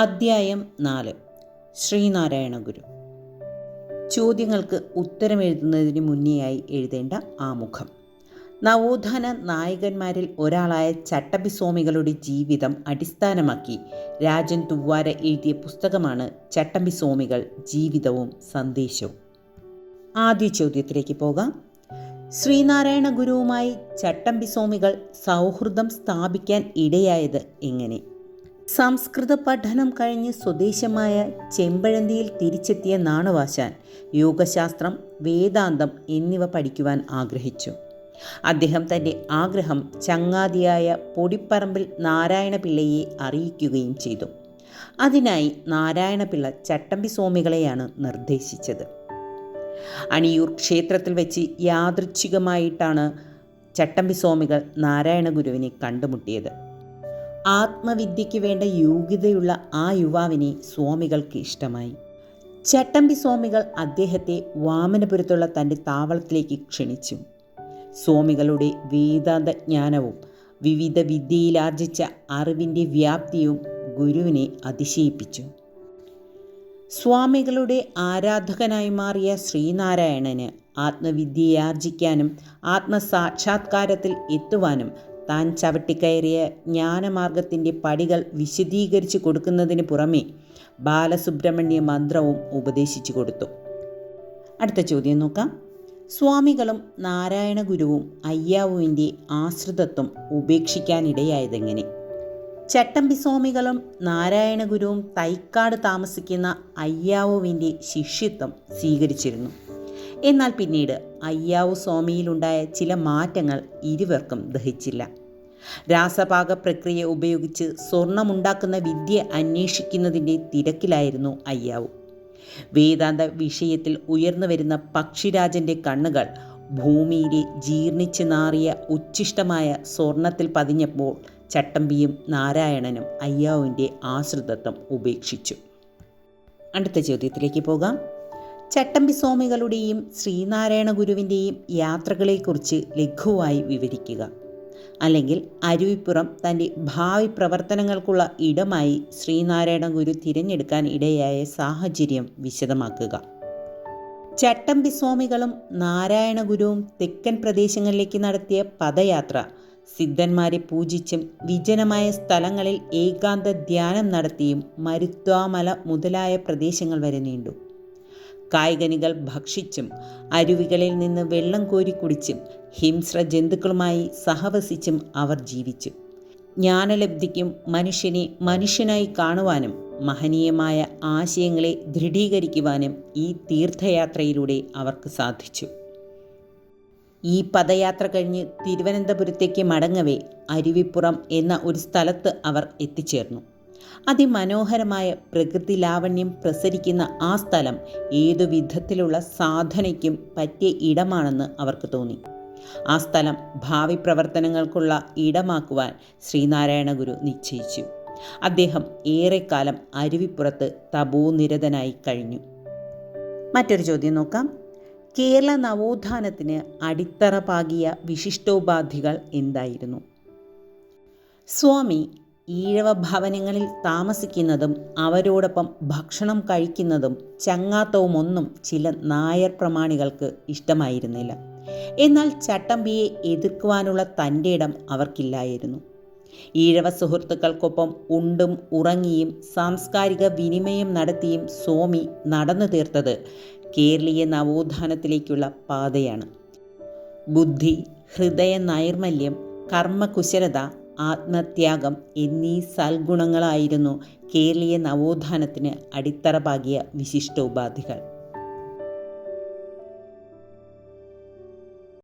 അദ്ധ്യായം നാല്. ശ്രീനാരായണ ഗുരു. ചോദ്യങ്ങൾക്ക് ഉത്തരമെഴുതുന്നതിന് മുന്നേയായി എഴുതേണ്ട ആമുഖം. നവോത്ഥാന നായകന്മാരിൽ ഒരാളായ ചട്ടമ്പിസ്വാമികളുടെ ജീവിതം അടിസ്ഥാനമാക്കി രാജൻ തുവ്വാര എഴുതിയ പുസ്തകമാണ് ചട്ടമ്പിസ്വാമികൾ ജീവിതവും സന്ദേശവും. ആദ്യ ചോദ്യത്തിലേക്ക് പോകാം. ശ്രീനാരായണ ഗുരുവുമായി ചട്ടമ്പിസ്വാമികൾ സൗഹൃദം സ്ഥാപിക്കാൻ ഇടയായത് എങ്ങനെ? സംസ്കൃത പഠനം കഴിഞ്ഞ് സ്വദേശമായ ചെമ്പഴന്തിയിൽ തിരിച്ചെത്തിയ നാണുവാശാൻ യോഗശാസ്ത്രം വേദാന്തം എന്നിവ പഠിക്കുവാൻ ആഗ്രഹിച്ചു. അദ്ദേഹം തന്റെ ആഗ്രഹം ചങ്ങാതിയായ പൊടിപ്പറമ്പിൽ നാരായണപിള്ളയെ അറിയിക്കുകയും ചെയ്തു. അതിനായി നാരായണപിള്ള ചട്ടമ്പി സ്വാമികളെയാണ് നിർദ്ദേശിച്ചത്. അണിയൂർ ക്ഷേത്രത്തിൽ വെച്ച് യാദൃച്ഛികമായിട്ടാണ് ചട്ടമ്പി സ്വാമികൾ നാരായണ ഗുരുവിനെ കണ്ടുമുട്ടിയത്. ആത്മവിദ്യയ്ക്ക് വേണ്ട യോഗ്യതയുള്ള ആ യുവാവിനെ സ്വാമികൾക്ക് ഇഷ്ടമായി. ചട്ടമ്പി സ്വാമികൾ അദ്ദേഹത്തെ വാമനപുരത്തുള്ള തന്റെ താവളത്തിലേക്ക് ക്ഷണിച്ചു. സ്വാമികളുടെ വേദാന്തജ്ഞാനവും വിവിധ വിദ്യയിലാർജിച്ച അറിവിന്റെ വ്യാപ്തിയും ഗുരുവിനെ അതിശയിപ്പിച്ചു. സ്വാമികളുടെ ആരാധകനായി മാറിയ ശ്രീനാരായണന് ആത്മവിദ്യയാർജിക്കാനും ആത്മസാക്ഷാത്കാരത്തിൽ എത്തുവാനും താൻ ചവിട്ടിക്കയറിയ ജ്ഞാനമാർഗത്തിന്റെ പടികൾ വിശദീകരിച്ചു കൊടുക്കുന്നതിന് പുറമെ ബാലസുബ്രഹ്മണ്യ മന്ത്രവും ഉപദേശിച്ചു കൊടുത്തു. അടുത്ത ചോദ്യം നോക്കാം. സ്വാമികളും നാരായണ ഗുരുവും അയ്യാവുവിന്റെ ആശ്രിതത്വം ഉപേക്ഷിക്കാനിടയായതെങ്ങനെ? ചട്ടമ്പി സ്വാമികളും നാരായണ ഗുരുവും തൈക്കാട് താമസിക്കുന്ന അയ്യാവുവിന്റെ ശിഷ്യത്വം സ്വീകരിച്ചിരുന്നു. എന്നാൽ പിന്നീട് അയ്യാവു സ്വാമിയിലുണ്ടായ ചില മാറ്റങ്ങൾ ഇരുവർക്കും ദഹിച്ചില്ല. രാസപാക പ്രക്രിയ ഉപയോഗിച്ച് സ്വർണമുണ്ടാക്കുന്ന വിദ്യ അന്വേഷിക്കുന്നതിന്റെ തിരക്കിലായിരുന്നു അയ്യാവു. വേദാന്ത വിഷയത്തിൽ ഉയർന്നു വരുന്ന പക്ഷിരാജന്റെ കണ്ണുകൾ ഭൂമിയിലെ ജീർണിച്ച് നാറിയ ഉച്ഛിഷ്ടമായ സ്വർണത്തിൽ പതിഞ്ഞപ്പോൾ ചട്ടമ്പിയും നാരായണനും അയ്യാവിന്റെ ആശ്രിതത്വം ഉപേക്ഷിച്ചു. അടുത്ത ചോദ്യത്തിലേക്ക് പോകാം. ചട്ടമ്പി സ്വാമികളുടെയും ശ്രീനാരായണ ഗുരുവിന്റെയും യാത്രകളെക്കുറിച്ച് ലഘുവായി വിവരിക്കുക. അല്ലെങ്കിൽ അരുവിപ്പുറം തന്റെ ഭാവി പ്രവർത്തനങ്ങൾക്കുള്ള ഇടമായി ശ്രീനാരായണ ഗുരു തിരഞ്ഞെടുക്കാൻ ഇടയായ സാഹചര്യം വിശദമാക്കുക. ചട്ടമ്പി സ്വാമികളും നാരായണ ഗുരുവും തെക്കൻ പ്രദേശങ്ങളിലേക്ക് നടത്തിയ പദയാത്ര സിദ്ധന്മാരെ പൂജിച്ചും വിജനമായ സ്ഥലങ്ങളിൽ ഏകാന്ത ധ്യാനം നടത്തിയും മരുത്വാമല മുതലായ പ്രദേശങ്ങൾ വരെ നീണ്ടു. കായ്കനികൾ ഭക്ഷിച്ചും അരുവികളിൽ നിന്ന് വെള്ളം കോരി കുടിച്ചും ഹിംസ്ര ജന്തുക്കളുമായി സഹവസിച്ചും അവർ ജീവിച്ചു. ജ്ഞാനലബ്ധിക്കും മനുഷ്യനെ മനുഷ്യനായി കാണുവാനും മഹനീയമായ ആശയങ്ങളെ ദൃഢീകരിക്കുവാനും ഈ തീർത്ഥയാത്രയിലൂടെ അവർക്ക് സാധിച്ചു. ഈ പദയാത്ര കഴിഞ്ഞ് തിരുവനന്തപുരത്തേക്ക് മടങ്ങവേ അരുവിപ്പുറം എന്ന ഒരു സ്ഥലത്ത് അവർ എത്തിച്ചേർന്നു. അതിമനോഹരമായ പ്രകൃതി ലാവണ്യം പ്രസരിക്കുന്ന ആ സ്ഥലം ഏതു വിധത്തിലുള്ള സാധനയ്ക്കും പറ്റിയ ഇടമാണെന്ന് അവർക്ക് തോന്നി. ആ സ്ഥലം ഭാവി പ്രവർത്തനങ്ങൾക്കുള്ള ഇടമാക്കുവാൻ ശ്രീനാരായണ ഗുരു നിശ്ചയിച്ചു. അദ്ദേഹം ഏറെക്കാലം അരുവിപ്പുറത്ത് തപോനിരതനായി കഴിഞ്ഞു. മറ്റൊരു ചോദ്യം നോക്കാം. കേരള നവോത്ഥാനത്തിന് അടിത്തറ പാകിയ വിശിഷ്ടോപാധികൾ എന്തായിരുന്നു? സ്വാമി ഈഴവ ഭവനങ്ങളിൽ താമസിക്കുന്നതും അവരോടൊപ്പം ഭക്ഷണം കഴിക്കുന്നതും ചങ്ങാത്തവുമൊന്നും ചില നായർ പ്രമാണികൾക്ക് ഇഷ്ടമായിരുന്നില്ല. എന്നാൽ ചട്ടമ്പിയെ എതിർക്കുവാനുള്ള തന്റെ ഇടം അവർക്കില്ലായിരുന്നു. ഈഴവ സുഹൃത്തുക്കൾക്കൊപ്പം ഉണ്ടും ഉറങ്ങിയും സാംസ്കാരിക വിനിമയം നടത്തിയും സ്വാമി നടന്നു തീർത്തത് കേരളീയ നവോത്ഥാനത്തിലേക്കുള്ള പാതയാണ്. ബുദ്ധി ഹൃദയ നൈർമല്യം കർമ്മകുശലത ആത്മത്യാഗം എന്നീ സൽഗുണങ്ങളായിരുന്നു കേരളീയ നവോത്ഥാനത്തിന് അടിത്തറ പാകിയ വിശിഷ്ടോപാധികൾ